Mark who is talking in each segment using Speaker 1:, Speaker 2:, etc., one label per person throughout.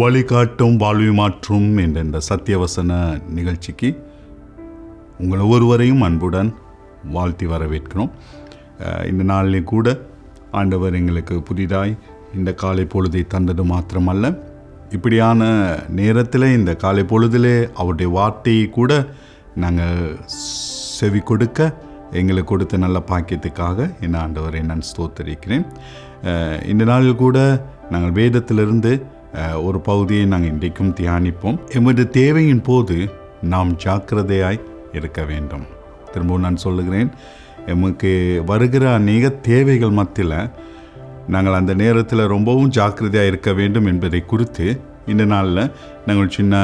Speaker 1: வழிகாட்டும் வாழ்வி மாற்றும் என்ற இந்த சத்தியவசன நிகழ்ச்சிக்கு உங்கள் ஒவ்வொருவரையும் அன்புடன் வாழ்த்தி வரவேற்கிறோம். இந்த நாளிலே கூட ஆண்டவர் எங்களுக்கு புதிதாய் இந்த காலை பொழுதை தந்தது மாத்திரமல்ல. இப்படியான நேரத்தில் இந்த காலை பொழுதிலே அவருடைய வார்த்தையை கூட நாங்கள் செவி கொடுக்க எங்களுக்கு கொடுத்த நல்ல பாக்கியத்துக்காக என் ஆண்டவரை நான் ஸ்தோத்தரிக்கிறேன். இந்த நாளில் கூட நாங்கள் வேதத்திலிருந்து ஒரு பகுதியை நாங்கள் இன்றைக்கும் தியானிப்போம். எமது தேவையின் போது நாம் ஜாக்கிரதையாய் இருக்க வேண்டும். திரும்பவும் நான் சொல்லுகிறேன் எமக்கு வருகிற அநேக தேவைகள் மத்தியில் நாங்கள் அந்த நேரத்தில் ரொம்பவும் ஜாக்கிரதையாக இருக்க வேண்டும் என்பதை குறித்து இந்த நாளில் நாங்கள் சின்ன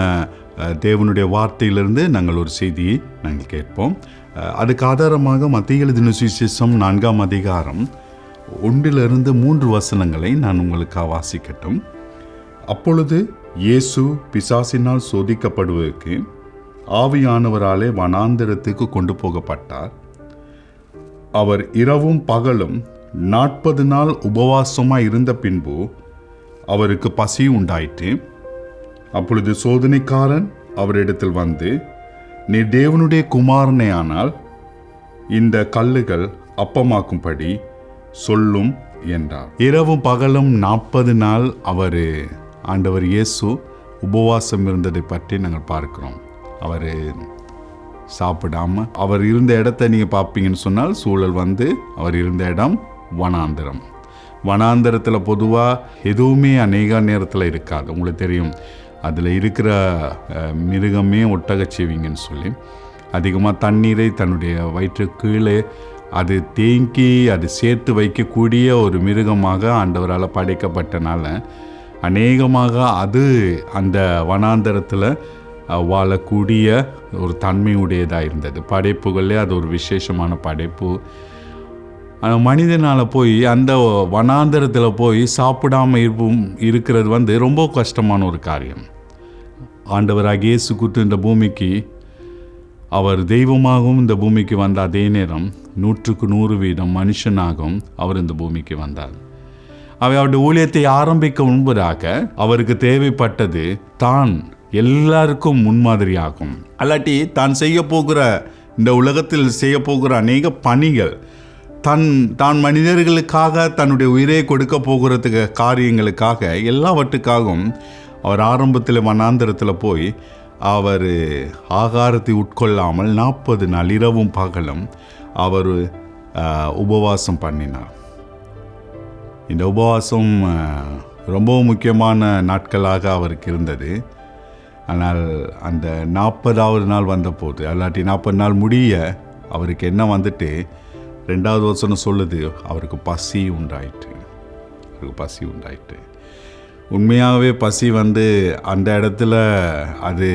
Speaker 1: தேவனுடைய வார்த்தையிலிருந்து நாங்கள் ஒரு செய்தியை நாங்கள் கேட்போம். அதுக்கு ஆதாரமாக மத்திய எழுதின சுவிசேஷம் நான்காம் அதிகாரம் ஒன்றிலிருந்து மூன்று வசனங்களை நான் உங்களுக்கு வாசிக்கட்டும். அப்பொழுது இயேசு பிசாசினால் சோதிக்கப்படுவதற்கு ஆவியானவராலே வனாந்திரத்துக்கு கொண்டு போகப்பட்டார் அவர் இரவும் பகலும் நாற்பது நாள் உபவாசமாக இருந்த பின்பு அவருக்கு பசி உண்டாயிற்று. அப்பொழுது சோதனைக்காரன் அவரிடத்தில் வந்து நீ தேவனுடைய குமாரனே ஆனால் இந்த கல்லுகள் அப்பமாக்கும்படி சொல்லும் என்றார். இரவும் பகலும் நாற்பது நாள் அவர் ஆண்டவர் இயேசு உபவாசம் இருந்ததை பற்றி நாங்கள் பார்க்கிறோம். அவர் சாப்பிடாம அவர் இருந்த இடத்த நீங்கள் பார்ப்பீங்கன்னு சொன்னால் சூழல் வந்து அவர் இருந்த இடம் வனாந்திரம். வனாந்திரத்தில் பொதுவாக எதுவுமே அநேக நேரத்தில் இருக்காது. உங்களுக்கு தெரியும் அதில் இருக்கிற மிருகமே மிருகமே ஒட்டகச்செவிங்கன்னு சொல்லி அதிகமாக தண்ணீரை தன்னுடைய வயிற்று கீழே அது தேங்கி அது சேர்த்து வைக்கக்கூடிய ஒரு மிருகமாக ஆண்டவரால் படைக்கப்பட்டனால அநேகமாக அது அந்த வனாந்தரத்தில் வாழக்கூடிய ஒரு தன்மையுடையதாக இருந்தது படைப்புகளே அது ஒரு விசேஷமான படைப்பு. மனிதனால் போய் அந்த வனாந்தரத்தில் போய் சாப்பிடாம இருப்பும் இருக்கிறது வந்து ரொம்ப கஷ்டமான ஒரு காரியம். ஆண்டவராக இயேசு குத்து இந்த பூமிக்கு அவர் தெய்வமாகவும் இந்த பூமிக்கு வந்த அதே நேரம் நூற்றுக்கு நூறு வீதம் மனுஷனாகவும் அவர் இந்த பூமிக்கு வந்தார். அவை அவருடைய ஊழியத்தை ஆரம்பிக்க முன்பதாக அவருக்கு தேவைப்பட்டது தான் எல்லாருக்கும் முன்மாதிரியாகும். அல்லாட்டி தான் செய்ய போகிற இந்த உலகத்தில் செய்ய போகிற அநேக பணிகள் தன் தான் மனிதர்களுக்காக தன்னுடைய உயிரை கொடுக்க போகிறதுக்கு காரியங்களுக்காக எல்லாவற்றுக்காகவும் அவர் ஆரம்பத்தில் வனாந்திரத்தில் போய் அவர் ஆகாரத்தை உட்கொள்ளாமல் நாற்பது நாள் இரவும் பகலும் அவர் உபவாசம் பண்ணினார். இந்த உபவாசம் ரொம்பவும் முக்கியமான நாட்களாக அவருக்கு இருந்தது. ஆனால் அந்த நாற்பதாவது நாள் வந்தபோது அல்லாட்டி நாற்பது நாள் முடிய அவருக்கு என்ன வந்துட்டு ரெண்டாவது வசனம் சொல்லுது அவருக்கு பசி உண்டாயிற்று. அவருக்கு பசி உண்டாயிற்று. உண்மையாகவே பசி வந்து அந்த இடத்துல அது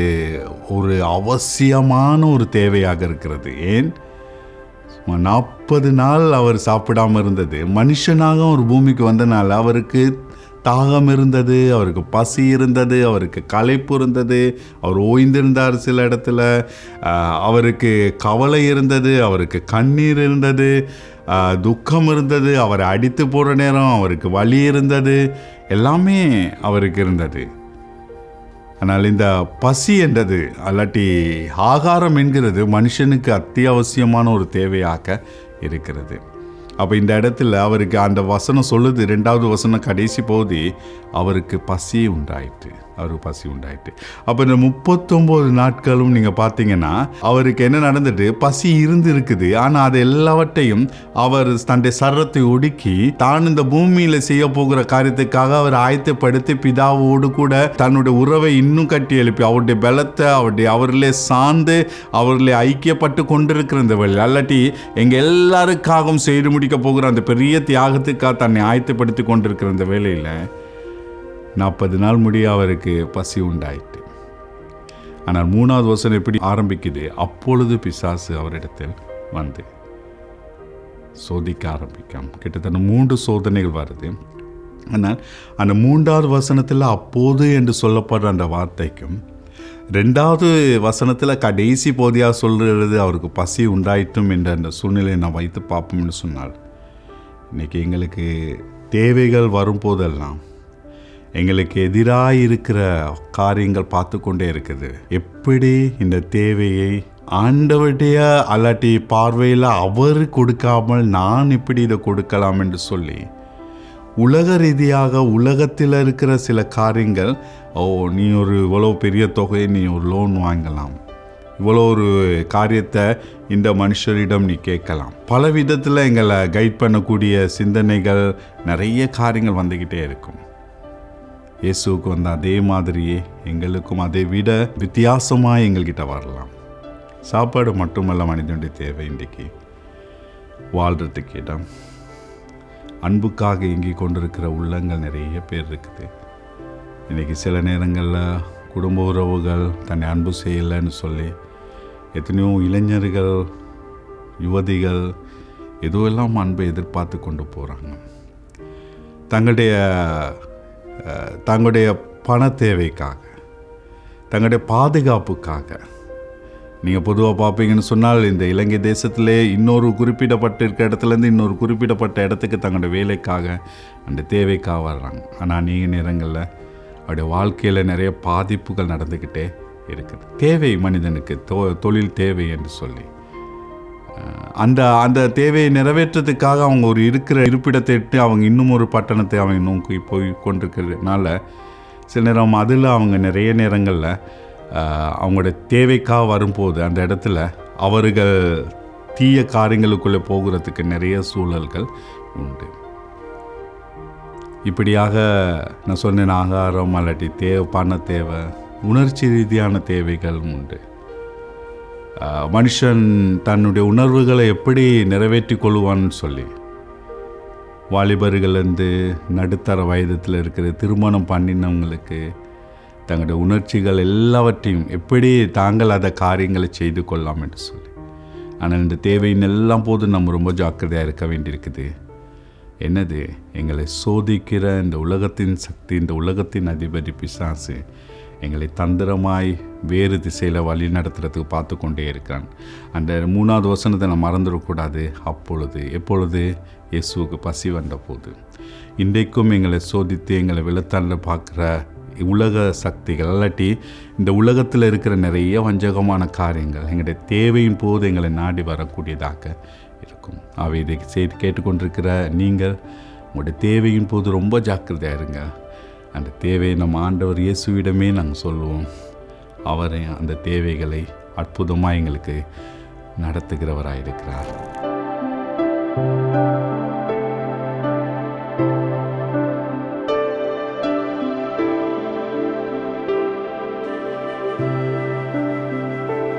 Speaker 1: ஒரு அவசியமான ஒரு தேவையாக இருக்கிறது. ஏன்? நாற்பது நாள் அவர் சாப்பிடாம இருந்தது. மனுஷனாக ஒரு பூமிக்கு வந்தனால அவருக்கு தாகம் இருந்தது அவருக்கு பசி இருந்தது அவருக்கு களைப்பு இருந்தது அவர் ஓய்ந்திருந்தார் சில இடத்துல. அவருக்கு கவலை இருந்தது அவருக்கு கண்ணீர் இருந்தது துக்கம் இருந்தது அவரை அடித்து போடுற நேரம் அவருக்கு வலி இருந்தது எல்லாமே அவருக்கு இருந்தது. ஆனால் இந்த பசி என்றது அல்லாட்டி ஆகாரம் என்கிறது மனுஷனுக்கு அத்தியாவசியமான ஒரு தேவையாக இருக்கிறது. அப்போ இந்த இடத்துல அவருக்கு அந்த வசனம் சொல்லுது ரெண்டாவது வசனம் கடைசி போது அவருக்கு பசி உண்டாயிற்று. அவருக்கு பசி உண்டாயிட்டு அப்போ இந்த முப்பத்தொம்போது நாட்களும் நீங்கள் பார்த்தீங்கன்னா அவருக்கு என்ன நடந்துட்டு பசி இருந்து இருக்குது ஆனால் அது எல்லாவற்றையும் அவர் தன்னுடைய சரத்தை ஒடுக்கி தான் இந்த பூமியில் செய்ய போகிற காரியத்துக்காக அவர் ஆயத்தப்படுத்தி பிதாவோடு கூட தன்னுடைய உறவை இன்னும் கட்டி எழுப்பி அவருடைய பலத்தை அவருடைய அவர்களே சார்ந்து அவர்களே ஐக்கியப்பட்டு கொண்டிருக்கிற இந்த வழி அல்லாட்டி எங்கள் எல்லாருக்காகவும் செய்து முடிக்க போகிற அந்த பெரிய தியாகத்துக்காக தன்னை ஆயத்தப்படுத்தி கொண்டிருக்கிற அந்த வேலையில் நாற்பது நாள் முடிய அவருக்கு பசி உண்டாயிற்று. ஆனால் மூணாவது வசனம் எப்படி ஆரம்பிக்குது? அப்பொழுது பிசாசு அவரிடத்தில் வந்து சோதிக்க ஆரம்பிக்கும். கிட்டத்தட்ட மூன்று சோதனைகள் வருது. ஆனால் அந்த மூன்றாவது வசனத்தில் அப்போது என்று சொல்லப்படுற அந்த வார்த்தைக்கும் ரெண்டாவது வசனத்தில் கடைசி போதியாக சொல்கிறது அவருக்கு பசி உண்டாயிட்டும் என்ற அந்த சூழ்நிலையை நான் வைத்து பார்ப்போம்னு சொன்னால் இன்றைக்கி எங்களுக்கு தேவைகள் வரும்போதெல்லாம் எங்களுக்கு எதிராக இருக்கிற காரியங்கள் பார்த்து கொண்டே இருக்குது. எப்படி இந்த தேவையை ஆண்டவருடைய அல்லாட்டி பார்வையில் அவர் கொடுக்காமல் நான் இப்படி இதை கொடுக்கலாம் என்று சொல்லி உலக ரீதியாக உலகத்தில் இருக்கிற சில காரியங்கள் ஓ நீ ஒரு இவ்வளோ பெரிய தொகையை நீ ஒரு லோன் வாங்கலாம். இவ்வளோ ஒரு காரியத்தை இந்த மனுஷரிடம் நீ கேட்கலாம். பல விதத்தில் எங்களை கைட் பண்ணக்கூடிய சிந்தனைகள் நிறைய காரியங்கள் வந்துக்கிட்டே இருக்கும். இயேசுக்கு வந்த அதே மாதிரியே எங்களுக்கும் அதை விட வித்தியாசமாக எங்கள்கிட்ட வரலாம். சாப்பாடு மட்டுமல்ல மனிதனுடைய தேவை இன்றைக்கு. வாழ்கிறதுக்கு இடம். அன்புக்காக இயங்கி கொண்டிருக்கிற உள்ளங்கள் நிறைய பேர் இருக்குது. இன்றைக்கி சில நேரங்களில் குடும்ப உறவுகள் தன்னை அன்பு செய்யலைன்னு சொல்லி எத்தனையோ இளைஞர்கள் யுவதிகள் எதுவெல்லாம் அன்பை எதிர்பார்த்து கொண்டு போகிறாங்க தங்களுடைய தங்களுடைய பண தேவைக்காக தங்களுடைய பாதுகாப்புக்காக நீங்கள் பொதுவாக பார்ப்பீங்கன்னு சொன்னால் இந்த இலங்கை தேசத்திலே இன்னொரு குறிப்பிடப்பட்டிருக்க இடத்துலேருந்து இன்னொரு குறிப்பிடப்பட்ட இடத்துக்கு தங்களோட வேலைக்காக அந்த தேவைக்காக வர்றாங்க ஆனால் நீங்கள் நேரங்களில் அவருடைய வாழ்க்கையில் நிறைய பாதிப்புகள் நடந்துக்கிட்டே இருக்குது. தேவை மனிதனுக்கு தொ தொழில் தேவை என்று சொல்லி. அந்த அந்த தேவையை நிறைவேற்றத்துக்காக அவங்க ஒரு இருக்கிற இருப்பிடத்தை விட்டு அவங்க இன்னும் ஒரு பட்டணத்தை அவங்க நோக்கி போய் கொண்டிருக்கிறதுனால சில நேரம் அதில் அவங்க நிறைய நேரங்களில் அவங்களோட தேவைக்காக வரும்போது அந்த இடத்துல அவர்கள் தீய காரியங்களுக்குள்ளே போகிறதுக்கு நிறைய சூழல்கள் உண்டு. இப்படியாக நான் சொன்னேன் ஆகாரம் அல்லாட்டி தேவை பண தேவை உணர்ச்சி ரீதியான தேவைகளும் உண்டு. மனுஷன் தன்னுடைய உணர்வுகளை எப்படி நிறைவேற்றி கொள்வான்னு சொல்லி வாலிபர்கள்லேருந்து நடுத்தர வயதத்தில் இருக்கிற திருமணம் பண்ணினவங்களுக்கு தங்களுடைய உணர்ச்சிகள் எல்லாவற்றையும் எப்படி தாங்கள் அதை காரியங்களை செய்து கொள்ளலாம் என்று சொல்லி. ஆனால் இந்த தேவையின் எல்லாம் போது நம்ம ரொம்ப ஜாக்கிரதையாக இருக்க வேண்டியிருக்குது. என்னது? எங்களை சோதிக்கிற இந்த உலகத்தின் சக்தி இந்த உலகத்தின் அதிபதி பிசாசு எங்களை தந்திரமாய் வேறு திசையில் வழி நடத்துறதுக்கு பார்த்து கொண்டே இருக்கிறான். அந்த மூணாவது வசனத்தை நான் மறந்துடக்கூடாது. அப்பொழுது எப்பொழுது? இயேசுவுக்கு பசி வந்த போது இன்றைக்கும் எங்களை சோதித்து எங்களை விழத்தள்ள பார்க்குற உலக சக்திகள் இல்லாட்டி இந்த உலகத்தில் இருக்கிற நிறைய வஞ்சகமான காரியங்கள் எங்களுடைய தேவையின் போது எங்களை நாடி வரக்கூடியதாக இருக்கும். அவை இதை செய்து கேட்டுக்கொண்டிருக்கிற நீங்கள் உங்களுடைய தேவையின் போது ரொம்ப ஜாக்கிரதையாக இருங்க. அந்த தேவையை நம்ம ஆண்டவர் இயேசுவிடமே நாங்கள் சொல்லுவோம். அவரை அந்த தேவைகளை அற்புதமாக எங்களுக்கு நடத்துகிறவராக இருக்கிறார்